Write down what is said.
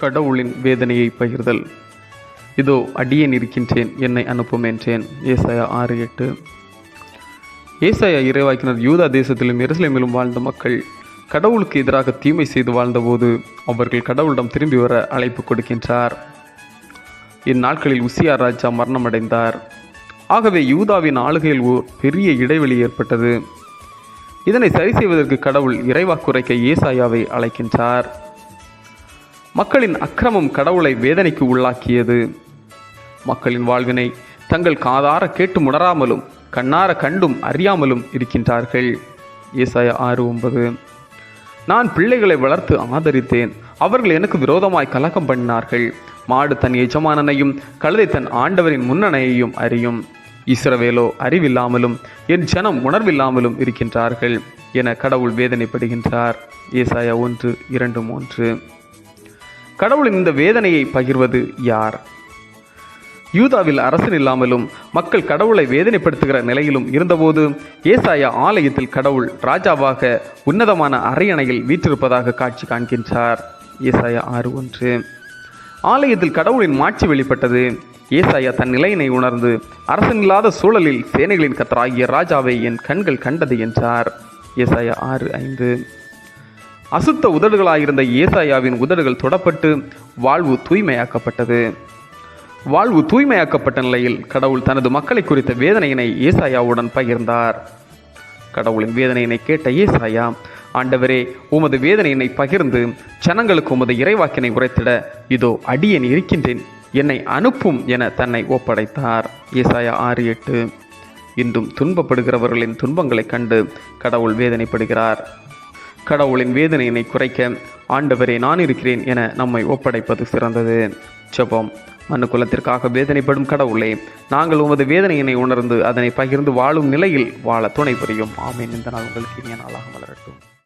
கடவுளின் வேதனையை பகிர்தல். இதோ அடியேன் இருக்கின்றேன் என்னை அனுப்பும் என்றேன். ஏசாயா ஆறு எட்டு. ஏசாயா இறைவாக்கினர் யூதா தேசத்திலும் எருசலேமிலும் வாழ்ந்த மக்கள் கடவுளுக்கு எதிராக தீமை செய்து வாழ்ந்தபோது அவர்கள் கடவுளிடம் திரும்பி வர அழைப்பு கொடுக்கின்றார். இந்நாட்களில் உசியா ராஜா மரணமடைந்தார். ஆகவே யூதாவின் ஆளுகையில் ஓர் பெரிய இடைவெளி ஏற்பட்டது. இதனை சரி செய்வதற்கு கடவுள் இறைவாக்குரைக்க ஏசாயாவை அழைக்கின்றார். மக்களின் அக்கிரமம் கடவுளை வேதனைக்கு உள்ளாக்கியது. மக்களின் வாழ்வினை தங்கள் காதார கேட்டு உணராமலும் கண்ணார கண்டும் அறியாமலும் இருக்கின்றார்கள். ஏசாயா ஆறு ஒன்பது. நான் பிள்ளைகளை வளர்த்து ஆதரித்தேன். அவர்கள் எனக்கு விரோதமாய் கலகம் பண்ணினார்கள். மாடு தன் எஜமானனையும் கழுதை தன் ஆண்டவரின் முன்னணையையும் அறியும். இஸ்ரவேலோ அறிவில்லாமலும் என் ஜனம் உணர்வில்லாமலும் இருக்கின்றார்கள் என கடவுள் வேதனைப்படுகின்றார். ஏசாயா ஒன்று இரண்டு மூன்று. கடவுளின் இந்த வேதனையை பகிர்வது யார்? யூதாவில் அரசன் இல்லாமலும் மக்கள் கடவுளை வேதனைப்படுத்துகிற நிலையிலும் இருந்தபோது ஏசாயா ஆலயத்தில் கடவுள் ராஜாவாக உன்னதமான அரையணையில் வீற்றிருப்பதாக காட்சி காண்கின்றார். ஏசாயா ஆறு ஒன்று. ஆலயத்தில் கடவுளின் மாட்சி வெளிப்பட்டது. ஏசாயா தன் நிலையினை உணர்ந்து அரசன் இல்லாத சூழலில் சேனைகளின் கத்தராகிய ராஜாவை என் கண்கள் கண்டது என்றார். ஏசாயா ஆறு ஐந்து. அசுத்த உதடுகளாயிருந்த ஏசாயாவின் உதடுகள் தொடப்பட்டு வாழ்வு தூய்மையாக்கப்பட்டது. வாழ்வு தூய்மையாக்கப்பட்ட நிலையில் கடவுள் தனது மக்களை குறித்த வேதனையினை ஏசாயாவுடன் பகிர்ந்தார். கடவுளின் வேதனையினை கேட்ட ஏசாயா ஆண்டவரே உமது வேதனையினை பகிர்ந்து ஜனங்களுக்கு உமது இறைவாக்கினை உரைத்திட இதோ அடியேன் இருக்கின்றேன். என்னை அனுப்பும் என தன்னை ஒப்படைத்தார். ஏசாயா ஆறு எட்டு. இன்றும் துன்பப்படுகிறவர்களின் துன்பங்களைக் கண்டு கடவுள் வேதனைப்படுகிறார். கடவுளின் வேதனையினை குறைக்க ஆண்டவரே நான் இருக்கிறேன் என நம்மை ஒப்படைப்பது சிறந்தது. செபம் மனுக்குலத்திற்காக வேதனைப்படும் கடவுளே நாங்கள் உமது வேதனையினை உணர்ந்து அதனை பகிர்ந்து வாழும் நிலையில் வாழ துணை புரியும். ஆமேன். இந்த நாள் உங்களுக்கு இனிய நாளாக வளரட்டும்